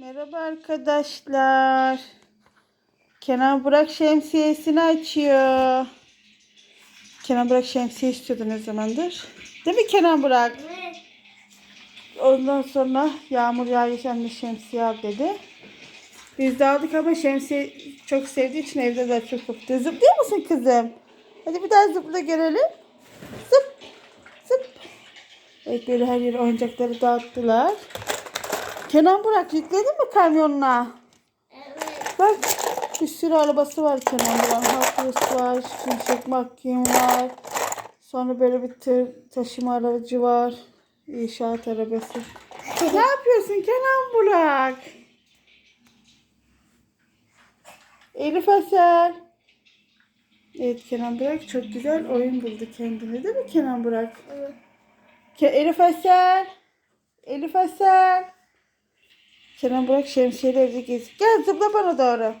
Merhaba arkadaşlar. Kenan Burak şemsiyesini açıyor. Kenan Burak şemsiye istiyordu ne zamandır. Değil mi Kenan Burak? Evet. Ondan sonra yağmur yağıyor de şemsiye al dedi. Biz de aldık ama şemsiye çok sevdiği için evde de çok yaptı. Zıplıyor musun kızım? Hadi bir daha zıpla görelim. Zıp. Zıp. Evet böyle her yere oyuncakları dağıttılar. Kenan Burak yükledin mi kamyonuna? Evet. Bak bir sürü arabası var Kenan Burak. Wheels var, Şimşek McQueen var. Sonra böyle bir tır taşıma aracı var. İnşaat arabası. ne yapıyorsun Kenan Burak? Elif Eser. Evet Kenan Burak çok güzel oyun buldu kendine değil mi Kenan Burak? Evet. Ke Elif Eser. Elif Eser. Kenan Burak şemsiyeyle evde geziyor. Gel zıpla bana doğru.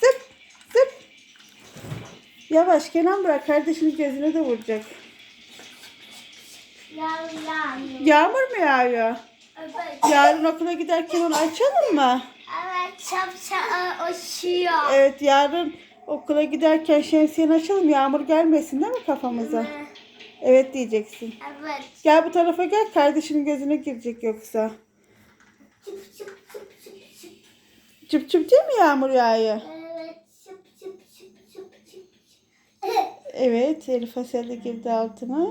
Zıp zıp. Yavaş Kenan Burak kardeşinin gözüne de vuracak. Yağmur yağmur. Yağmur mu yağıyor? Evet. Yarın okula giderken onu açalım mı? Evet. Şapşa uçuyor. Evet yarın okula giderken şemsiyeni açalım. Yağmur gelmesin değil mi kafamıza? Evet diyeceksin. Evet. Gel bu tarafa gel kardeşinin gözüne girecek yoksa. Çıp çıp çıp çıp çıp. Çıp çıp değil mi yağmur yağıyor? Evet. Çıp çıp çıp çıp çıp. Evet, Elif Asel de girdi altına.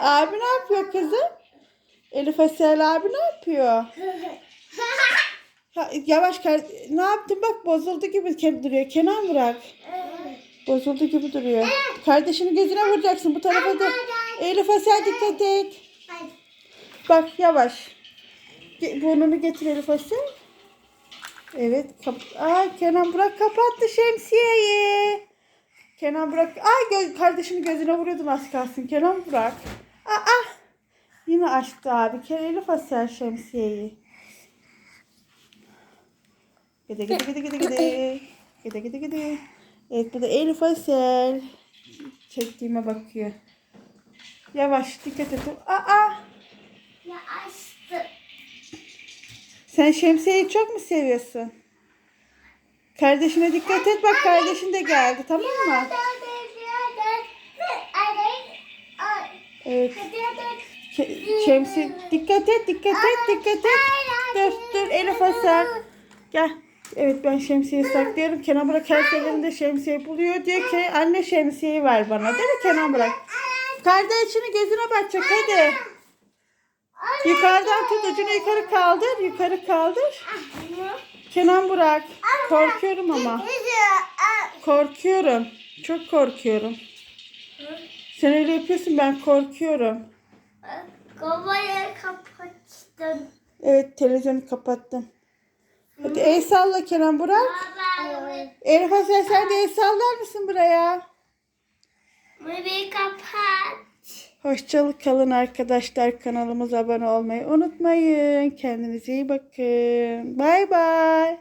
Abi ne yapıyor kızım? Elif Asel abi ne yapıyor? Ha, yavaş kar ne yaptın bak bozuldu gibi ke- duruyor. Kenan bırak. Bozuldu gibi duruyor. Kardeşinin gözüne vuracaksın bu tarafa da. Elif Asel dikkat et. Bak yavaş. Burnunu getir Elif. Evet. Kap- Aa, Kenan Burak kapattı şemsiyeyi. Kenan Burak. Ay gö- kardeşinin gözüne vuruyordun az kalsın. Kenan Burak. Aa. Yine açtı abi. Ke- Elif Asel şemsiyeyi. Gide gide gide gide gide. Gide gide gide. Evet bu da Elif Asel. Çektiğime bakıyor. Yavaş dikkat et. Aa. Sen şemsiyeyi çok mu seviyorsun? Kardeşine dikkat et. Bak kardeşin de geldi tamam mı? Evet. Şemsi dikkat et dikkat et dikkat et. Dur dur Elif Asel. Gel. Evet ben şemsiyeyi saklıyorum. Kenan Burak her seferinde şemsiye buluyor. Diyor ki anne şemsiyeyi ver bana. Değil mi Kenan Burak? Kardeşini gözüne bakacak hadi. Yukarıdan tut ucunu yukarı kaldır. Yukarı kaldır. Kenan Burak. Korkuyorum ama. Korkuyorum. Çok korkuyorum. Sen öyle yapıyorsun ben korkuyorum. Kovayı kapattın. Evet televizyonu kapattım. Hadi el salla Kenan Burak. Elif Asel sen de el sallar mısın buraya? bir kapat. Hoşçakalın kalın arkadaşlar. Kanalımıza abone olmayı unutmayın. Kendinize iyi bakın. Bay bay.